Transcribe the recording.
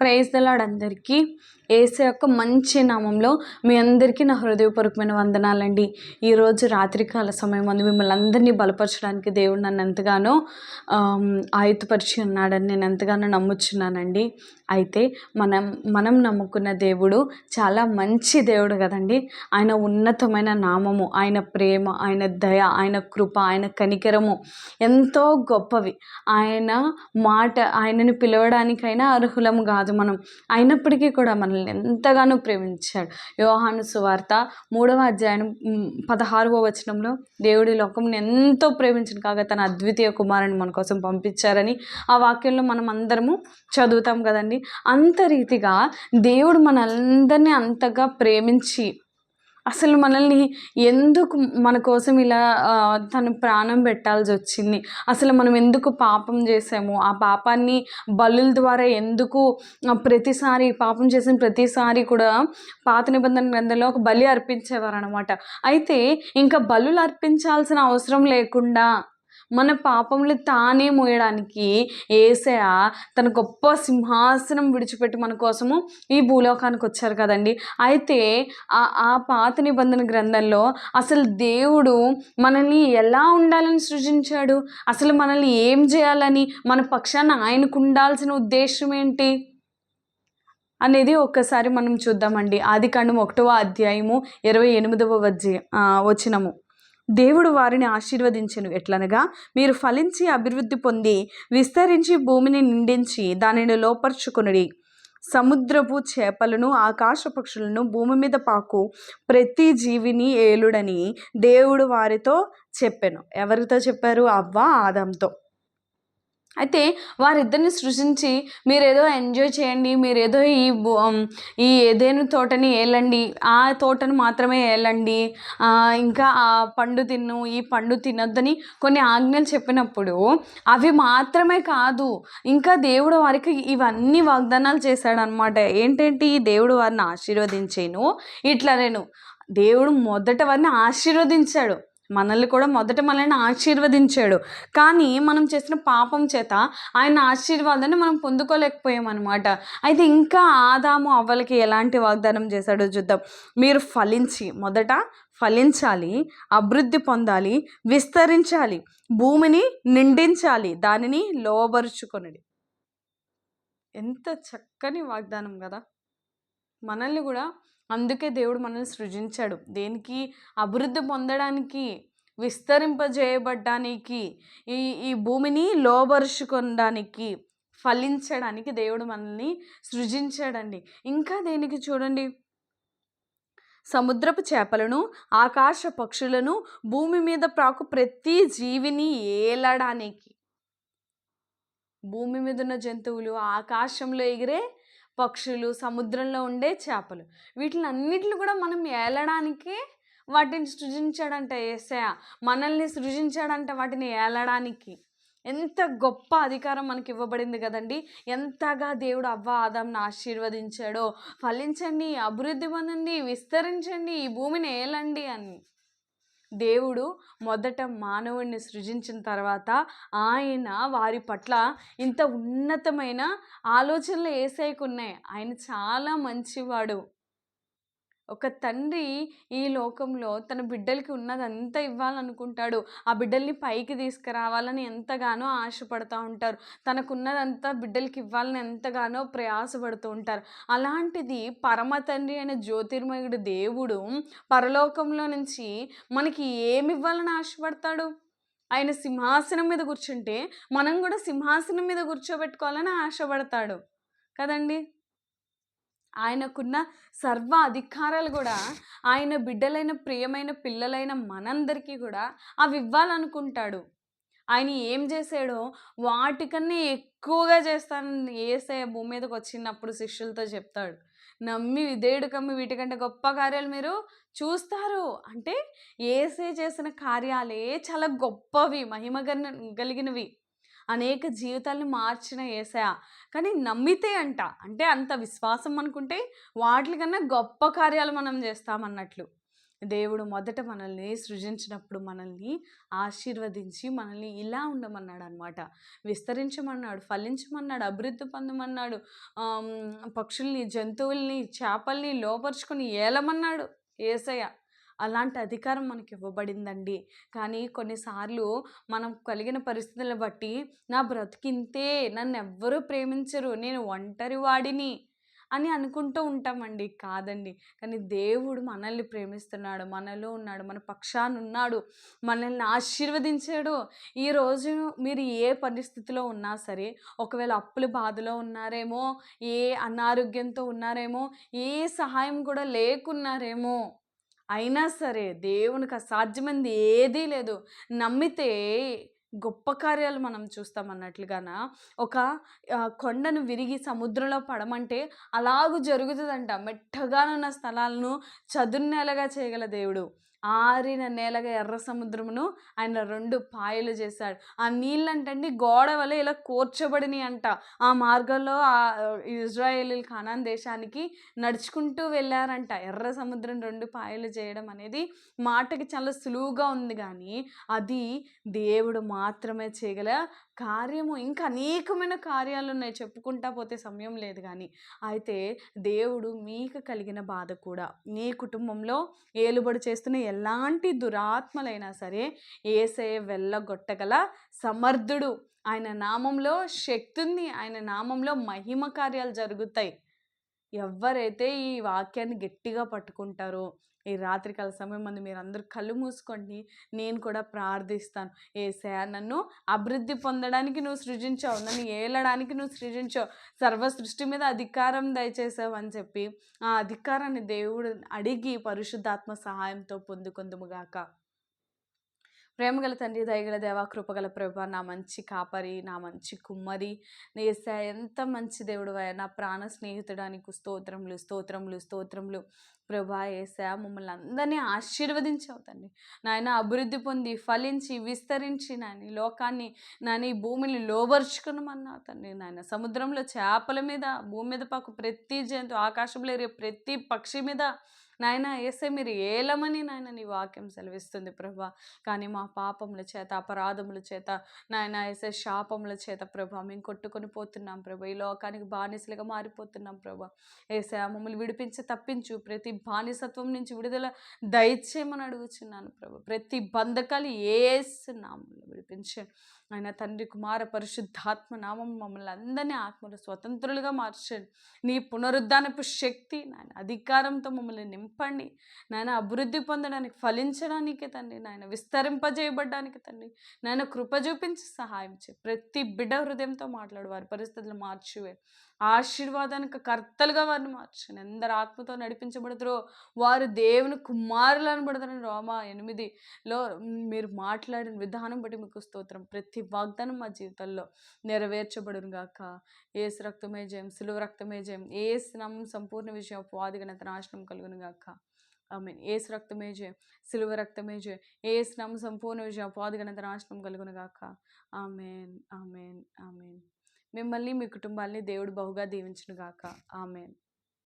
Praise the Lord అందరికీ. ఏసే యొక్క మంచి నామంలో మీ అందరికీ నా హృదయపూర్వకమైన వందనాలండి. ఈరోజు రాత్రికాల సమయం అందు మిమ్మల్ని అందరినీ బలపరచడానికి దేవుడు నన్ను ఎంతగానో ఆయుధపరిచి ఉన్నాడని నేను ఎంతగానో నమ్ముచున్నానండి. అయితే మనం మనం నమ్ముకున్న దేవుడు చాలా మంచి దేవుడు కదండి. ఆయన ఉన్నతమైన నామము ఆయన ప్రేమ ఆయన దయ ఆయన కృప ఆయన కనికరము ఎంతో గొప్పవి. ఆయన మాట ఆయనను పిలవడానికైనా అర్హులము కాదు మనం. అయినప్పటికీ కూడా మనల్ని ఎంతగానో ప్రేమించాడు. యోహాను సువార్త మూడవ అధ్యాయం పదహారవ వచనంలో దేవుడి లోకంని ఎంతో ప్రేమించిన కాగా తన అద్వితీయ కుమారుని మన కోసం పంపించారని ఆ వాక్యంలో మనం అందరము చదువుతాం కదండి. అంత రీతిగా దేవుడు మనందరినీ అంతగా ప్రేమించి అసలు మనల్ని ఎందుకు మన కోసం ఇలా తను ప్రాణం పెట్టాల్సి వచ్చింది? అసలు మనం ఎందుకు పాపం చేసాము ఆ పాపాన్ని బలుల ద్వారా ఎందుకు ప్రతిసారి పాపం చేసిన ప్రతిసారి కూడా పాత నిబంధన గ్రంథంలో ఒక బలి అర్పించేవారు అనమాట అయితే ఇంకా బలులు అర్పించాల్సిన అవసరం లేకుండా మన పాపములు తానే మోయడానికి ఏసయ తన గొప్ప సింహాసనం విడిచిపెట్టి మన కోసము ఈ భూలోకానికి వచ్చారు కదండి. అయితే ఆ ఆ పాత నిబంధన గ్రంథంలో అసలు దేవుడు మనల్ని ఎలా ఉండాలని సృజించాడు? అసలు మనల్ని ఏం చేయాలని? మన పక్షాన ఆయనకు ఉండాల్సిన ఉద్దేశం ఏంటి? అనేది ఒక్కసారి మనం చూద్దామండి. ఆది కాండం ఒకటవ అధ్యాయము ఇరవై ఎనిమిదవ వజ్జి వచనము. దేవుడు వారిని ఆశీర్వదించెను. ఎట్లనగా మీరు ఫలించి అభివృద్ధి పొంది విస్తరించి భూమిని నిండించి దానిని లోపరుచుకునుడి. సముద్రపు చేపలను ఆకాశ పక్షులను భూమి మీద పాకు ప్రతి జీవిని ఏలుడని దేవుడు వారితో చెప్పాను. ఎవరితో చెప్పారు? అవ్వ ఆదంతో. అయితే వారిద్దరిని సృష్టించి మీరేదో ఎంజాయ్ చేయండి మీరేదో ఈ ఈ ఏదేను తోటని ఏలండి ఆ తోటను మాత్రమే ఏలండి ఇంకా ఆ పండు తిన్ను ఈ పండు తినొద్దని కొన్ని ఆజ్ఞలు చెప్పినప్పుడు అవి మాత్రమే కాదు ఇంకా దేవుడు వారికి ఇవన్నీ వాగ్దానాలు చేశాడనమాట ఏంటంటే? ఈ దేవుడు వారిని ఆశీర్వదించేను ఇట్లా నేను దేవుడు మొదట వారిని ఆశీర్వదించాడు. మనల్ని కూడా మొదట మనల్ని ఆశీర్వదించాడు. కానీ మనం చేసిన పాపం చేత ఆయన ఆశీర్వాదాన్ని మనం పొందుకోలేకపోయామన్నమాట. అయితే ఇంకా ఆదాము అవ్వలకి ఎలాంటి వాగ్దానం చేశాడో చూద్దాం. మీరు ఫలించి మొదట ఫలించాలి అభివృద్ధి పొందాలి విస్తరించాలి భూమిని నిండించాలి దానిని లోబరుచుకొనడి. ఎంత చక్కని వాగ్దానం కదా. మనల్ని కూడా అందుకే దేవుడు మనల్ని సృజించాడు. దేనికి? అభివృద్ధి పొందడానికి విస్తరింపజేయబడ్డానికి ఈ ఈ భూమిని లోబరుచుకోవడానికి ఫలించడానికి దేవుడు మనల్ని సృజించాడండి. ఇంకా దేనికి చూడండి. సముద్రపు చేపలను ఆకాశ పక్షులను భూమి మీద ప్రాకు ప్రతి జీవిని ఏలడానికి. భూమి మీద ఉన్న జంతువులు ఆకాశంలో ఎగిరే పక్షులు సముద్రంలో ఉండే చేపలు. వీటిని అన్నిటిని కూడా మనం ఏలడానికి వాటిని సృజించాడంట ఏసయ. మనల్ని సృజించాడంట వాటిని ఏలడానికి. ఎంత గొప్ప అధికారం మనకి ఇవ్వబడింది కదండి. ఎంతగా దేవుడు అవ్వ ఆదాంను ఆశీర్వదించాడో. ఫలించండి అభివృద్ధి పొందండి విస్తరించండి ఈ భూమిని ఏలండి అని. దేవుడు మొదట మానవుడిని సృజించిన తర్వాత ఆయన వారి పట్ల ఇంత ఉన్నతమైన ఆలోచనలు ఏసైకు ఉన్నాయి. ఆయన చాలా మంచివాడు. ఒక తండ్రి ఈ లోకంలో తన బిడ్డలకి ఉన్నదంతా ఇవ్వాలనుకుంటాడు. ఆ బిడ్డల్ని పైకి తీసుకురావాలని ఎంతగానో ఆశపడుతూ ఉంటారు. తనకున్నదంతా బిడ్డలకి ఇవ్వాలని ఎంతగానో ప్రయాసపడుతూ ఉంటారు. అలాంటిది పరమ తండ్రి అయిన జ్యోతిర్మయుడు దేవుడు పరలోకంలో నుంచి మనకి ఏమి ఇవ్వాలని ఆశపడతాడు? ఆయన సింహాసనం మీద కూర్చుంటే మనం కూడా సింహాసనం మీద కూర్చోబెట్టుకోవాలని ఆశపడతాడు. కదండి? ఆయనకున్న సర్వ అధికారాలు కూడా ఆయన బిడ్డలైన ప్రియమైన పిల్లలైన మనందరికీ కూడా అవి ఇవ్వాలనుకుంటాడు. ఆయన ఏం చేశాడో వాటికన్నా ఎక్కువగా చేస్తాను ఏసే భూమి మీదకి వచ్చినప్పుడు శిష్యులతో చెప్తాడు. నమ్మి విధేయుడు కమ్మి వీటికంటే గొప్ప కార్యాలు మీరు చూస్తారు. అంటే ఏసే చేసిన కార్యాలే చాలా గొప్పవి మహిమ కలిగినవి అనేక జీవితాలను మార్చిన ఏసయ. కానీ నమ్మితే అంట. అంటే అంత విశ్వాసం అనుకుంటే వాటికన్నా గొప్ప కార్యాలు మనం చేస్తామన్నట్లు. దేవుడు మొదట మనల్ని సృజించినప్పుడు మనల్ని ఆశీర్వదించి మనల్ని ఇలా ఉండమన్నాడు అనమాట విస్తరించమన్నాడు ఫలించమన్నాడు అభివృద్ధి పొందమన్నాడు పక్షుల్ని జంతువుల్ని చేపల్ని లోపరుచుకొని ఏలమన్నాడు ఏసయ్య అలాంటి అధికారం మనకి ఇవ్వబడిందండి. కానీ కొన్నిసార్లు మనం కలిగిన పరిస్థితులను బట్టి నా బ్రతికింతే నన్ను ఎవ్వరూ ప్రేమించరు నేను ఒంటరి వాడిని అని అనుకుంటూ ఉంటామండి. కాదండి. కానీ దేవుడు మనల్ని ప్రేమిస్తున్నాడు మనలో ఉన్నాడు మన పక్షాన ఉన్నాడు మనల్ని ఆశీర్వదించాడు. ఈరోజు మీరు ఏ పరిస్థితిలో ఉన్నా సరే ఒకవేళ అప్పుల బాధలో ఉన్నారేమో ఏ అనారోగ్యంతో ఉన్నారేమో ఏ సహాయం కూడా లేకున్నారేమో అయినా సరే దేవునికి అసాధ్యమైంది ఏదీ లేదు. నమ్మితే గొప్ప కార్యాలు మనం చూస్తాం అన్నట్లుగాన ఒక కొండను విరిగి సముద్రంలో పడమంటే అలాగూ జరుగుతుందంట. మెట్టగానున్న స్థలాలను చదున్నెలగా చేయగల దేవుడు. ఆరిన నేలగా ఎర్ర సముద్రమును ఆయన రెండు పాయలు చేశాడు. ఆ నీళ్ళంటండి గోడ వల్ల ఇలా కూర్చబడినాయి అంట. ఆ మార్గంలో ఆ ఇజ్రాయేల్ ఖానాన్ దేశానికి నడుచుకుంటూ వెళ్ళారంట. ఎర్ర సముద్రం రెండు పాయలు చేయడం అనేది మాటకి చాలా సులువుగా ఉంది కానీ అది దేవుడు మాత్రమే చేయగల కార్యము. ఇంకా అనేకమైన కార్యాలు ఉన్నాయి. చెప్పుకుంటా పోతే సమయం లేదు కానీ అయితే దేవుడు మీకు కలిగిన బాధ కూడా. మీ కుటుంబంలో ఏలుబడి చేస్తున్న ఎలాంటి దురాత్మలైనా సరే ఏసే వెళ్ళగొట్టగల సమర్థుడు. ఆయన నామంలో శక్తి ఉంది ఆయన నామంలో మహిమ కార్యాలు జరుగుతాయి. ఎవరైతే ఈ వాక్యాన్ని గట్టిగా పట్టుకుంటారో ఈ రాత్రికాల సమయం మంది మీరు అందరూ కళ్ళు మూసుకోండి నేను కూడా ప్రార్థిస్తాను. ఏసయా నన్ను అభివృద్ధి పొందడానికి నువ్వు సృజించావు నన్ను ఏలడానికి నువ్వు సృజించావు సర్వ సృష్టి మీద అధికారం దయచేసావు అని చెప్పి ఆ అధికారాన్ని దేవుడు అడిగి పరిశుద్ధాత్మ సహాయంతో పొందుకుందుముగాక ప్రేమగల తండ్రి దయగల దేవా కృపగల ప్రభ నా మంచి కాపరి నా మంచి కుమ్మరి. నేసా ఎంత మంచి దేవుడు నా ప్రాణ స్నేహితుడానికి స్తోత్రములు స్తోత్రములు స్తోత్రములు. ప్రభా ఏసా మమ్మల్ని అందరినీ ఆశీర్వదించావు తండ్రి. నాయన అభివృద్ధి పొంది ఫలించి విస్తరించి నాని లోకాన్ని నాని భూమిని లోబరుచుకున్నామన్నా తండ్రి నాయన. సముద్రంలో చేపల మీద భూమి మీద పాకు ప్రతి జంతు ఆకాశంలో ప్రతి పక్షి మీద నాయన ఏసే మీరు ఏలమని నాయన నీ వాక్యం సెలవిస్తుంది ప్రభా. కానీ మా పాపముల చేత అపరాధముల చేత నాయన ఏసే శాపముల చేత ప్రభా మేము కొట్టుకొని పోతున్నాం ప్రభా. ఈ లోకానికి బానిసలుగా మారిపోతున్నాం ప్రభా. ఏసే మమ్మల్ని విడిపించి తప్పించు. ప్రతి బానిసత్వం నుంచి విడుదల దయచేయమని అడుగుచున్నాను ప్రభా. ప్రతి బంధకాలు ఏస్తున్నాము విడిపించండి ఆయన తండ్రి కుమార పరిశుద్ధాత్మ నామం మమ్మల్ని అందరినీ ఆత్మలు స్వతంత్రులుగా మార్చండి. నీ పునరుద్ధానపు శక్తి నాయన అధికారంతో మమ్మల్ని నింపండి. నాయన అభివృద్ధి పొందడానికి ఫలించడానికి తండ్రి నాయన విస్తరింపజేయబడ్డానికి తండ్రి నాయన కృప చూపించి సహాయం చే ప్రతి బిడ్డ హృదయంతో మాట్లాడు వారి పరిస్థితులు మార్చివే. ఆశీర్వాదానికి కర్తలుగా వారిని మార్చండి. ఎందరు ఆత్మతో నడిపించబడుతురో వారు దేవుని కుమారులు అనబడతారని రోమా ఎనిమిదిలో మీరు మాట్లాడిన విధానం బట్టి మీకు స్తోత్రం. ప్రతి వాగ్దానం మా జీవితంలో నెరవేర్చబడును గాక. ఏసు రక్తమే జయం సులువు రక్తమే జయం. ఏ స్నామం సంపూర్ణ విషయం అపవాదిగనత నాశనం కలుగును గాక. మీన్ ఏసు రక్తమే జయం సిలువ రక్తమే జయం. ఏ స్నామం సంపూర్ణ విషయం అపవాదిగనత నాశనం కలుగును గాక. ఆమెన్. ఆమెన్. ఆమెన్. మిమ్మల్ని మీ కుటుంబాన్ని దేవుడు బహుగా దీవించును గాక ఆమెన్.